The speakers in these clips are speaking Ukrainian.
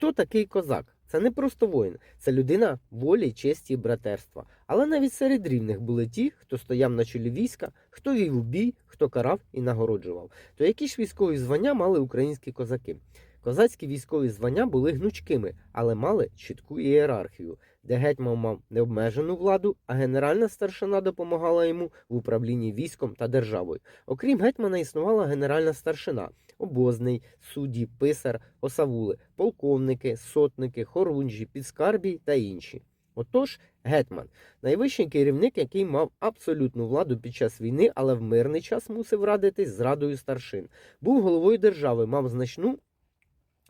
Хто такий козак? Це не просто воїн, це людина волі, честі і братерства. Але навіть серед рівних були ті, хто стояв на чолі війська, хто вів у бій, хто карав і нагороджував. То які ж військові звання мали українські козаки? Козацькі військові звання були гнучкими, але мали чітку ієрархію, де гетьман мав необмежену владу, а генеральна старшина допомагала йому в управлінні військом та державою. Окрім гетьмана, існувала генеральна старшина, обозний, судді, писар, осавули, полковники, сотники, хорунжі, підскарбій та інші. Отож, гетьман найвищий керівник, який мав абсолютну владу під час війни, але в мирний час мусив радитись з радою старшин. Був головою держави, мав значну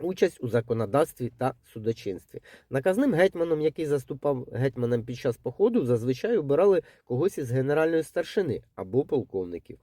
участь у законодавстві та судочинстві. Наказним гетьманом, який заступав гетьманом під час походу, зазвичай обирали когось із генеральної старшини або полковників.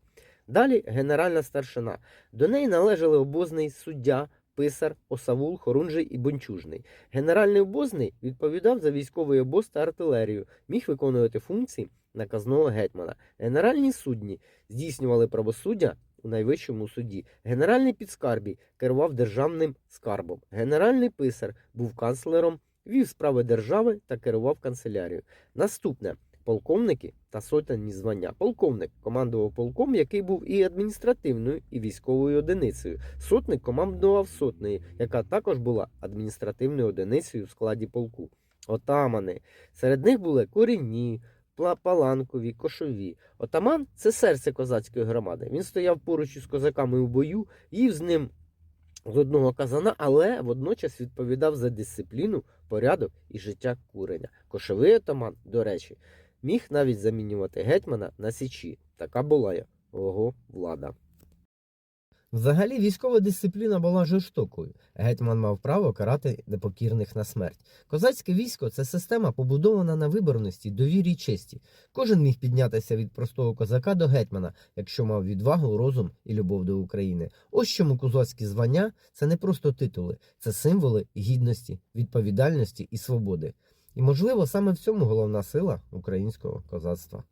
Далі генеральна старшина. До неї належали обозний суддя, писар, осавул, хорунжий і бончужний. Генеральний обозний відповідав за військовий обоз та артилерію, міг виконувати функції наказного гетьмана. Генеральні судні здійснювали правосуддя у найвищому суді. Генеральний підскарбій керував державним скарбом. Генеральний писар був канцлером, вів справи держави та керував канцелярією. Наступне полковники та сотенні звання. Полковник командував полком, який був і адміністративною, і військовою одиницею. Сотник командував сотнею, яка також була адміністративною одиницею в складі полку. Отамани. Серед них були корінні, паланкові, кошові. Отаман це серце козацької громади. Він стояв поруч із козаками у бою, їв з ним з одного казана, але водночас відповідав за дисципліну, порядок і життя куреня. Кошовий отаман, до речі, міг навіть замінювати гетьмана на січі. Така була його влада. Взагалі військова дисципліна була жорстокою. Гетьман мав право карати непокірних на смерть. Козацьке військо це система, побудована на виборності, довірі й честі. Кожен міг піднятися від простого козака до гетьмана, якщо мав відвагу, розум і любов до України. Ось чому козацькі звання це не просто титули, це символи гідності, відповідальності і свободи. І, можливо, саме в цьому головна сила українського козацтва.